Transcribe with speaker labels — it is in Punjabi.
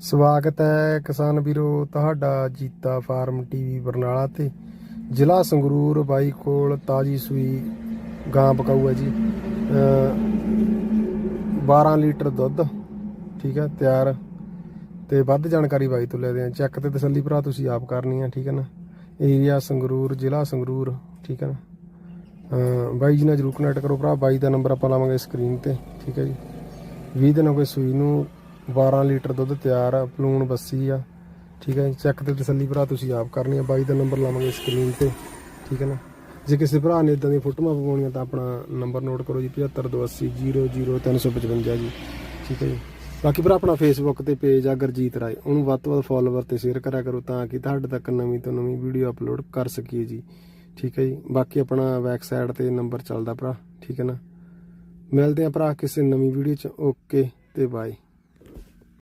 Speaker 1: ਸਵਾਗਤ ਹੈ ਕਿਸਾਨ ਵੀਰੋ, ਤੁਹਾਡਾ ਜੀਤਾ ਫਾਰਮ ਟੀਵੀ ਬਰਨਾਲਾ ਤੇ। ਜ਼ਿਲ੍ਹਾ ਸੰਗਰੂਰ ਬਾਈ ਕੋਲ ਤਾਜੀ ਸੂਈ ਗਾਂ ਪਕਾਊ ਹੈ ਜੀ। ਅਹ 12 ਲੀਟਰ ਦੁੱਧ, ਠੀਕ ਹੈ, ਤਿਆਰ। ਤੇ ਵੱਧ ਜਾਣਕਾਰੀ ਬਾਈ ਤੋਂ ਲੈਦੇ ਆ ਚੈੱਕ ਤੇ ਤਸੱਲੀ ਭਰਾ, ਤੁਸੀਂ ਆਪ ਕਰਨੀ ਆ ਠੀਕ ਹੈ ਨਾ? ਏਰੀਆ ਸੰਗਰੂਰ, ਜ਼ਿਲ੍ਹਾ ਸੰਗਰੂਰ, ਠੀਕ ਹੈ ਨਾ? ਬਾਈ ਜੀ ਨਾਲ ਜਰੂਰ ਕਨੈਕਟ ਕਰੋ ਭਰਾ। ਬਾਈ ਦਾ ਨੰਬਰ ਆਪਾਂ ਲਾਵਾਂਗੇ ਸਕਰੀਨ ਤੇ, ਠੀਕ ਹੈ ਜੀ। 20 ਦਿਨ ਹੋ ਗਏ ਸੂਈ ਨੂੰ 12 ਲੀਟਰ ਦੁੱਧ ਤਿਆਰ ਆ ਪਲੂਣ ਬੱਸੀ ਆ, ਠੀਕ ਹੈ ਜੀ। ਚੈੱਕ ਤੇ ਤਸੱਲੀ ਭਰਾ, ਤੁਸੀਂ ਆਪ ਕਰਨੀ ਆ। ਬਾਈ ਦਾ ਨੰਬਰ ਲਾਵਾਂਗੇ ਸਕਰੀਨ ਤੇ, ਠੀਕ ਹੈ ਨਾ। ਜੇ ਕਿਸੇ ਭਰਾ ਨੇ ਇਦਾਂ ਦੀਆਂ ਫੋਟੋਆਂ ਪਵਾਉਣੀਆਂ ਤਾਂ ਆਪਣਾ ਨੰਬਰ ਨੋਟ ਕਰੋ ਜੀ 7528000355 ਜੀ, ਠੀਕ ਹੈ ਜੀ। ਬਾਕੀ ਭਰਾ, ਆਪਣਾ ਫੇਸਬੁੱਕ ਤੇ ਪੇਜ ਆ ਗਰਜੀਤ ਰਾਏ, ਉਹਨੂੰ ਵੱਧ ਤੋਂ ਵੱਧ ਫੋਲੋਵਰ ਤੇ ਸ਼ੇਅਰ ਕਰਿਆ ਕਰੋ, ਤਾਂ ਕਿ ਤੁਹਾਡੇ ਤੱਕ ਨਵੀਂ ਤੋਂ ਨਵੀਂ ਵੀਡੀਓ ਅਪਲੋਡ ਕਰ ਸਕੀਏ ਜੀ, ਠੀਕ ਹੈ ਜੀ। ਬਾਕੀ ਆਪਣਾ ਵੈਬਸਾਈਟ ਤੇ ਨੰਬਰ ਚੱਲਦਾ ਭਰਾ, ਠੀਕ ਹੈ ਨਾ। ਮਿਲਦੇ ਆ ਭਰਾ, ਕਿਸੇ ਨਵੀਂ ਵੀਡੀਓ ਚ ਓਕੇ ਤੇ ਬਾਏ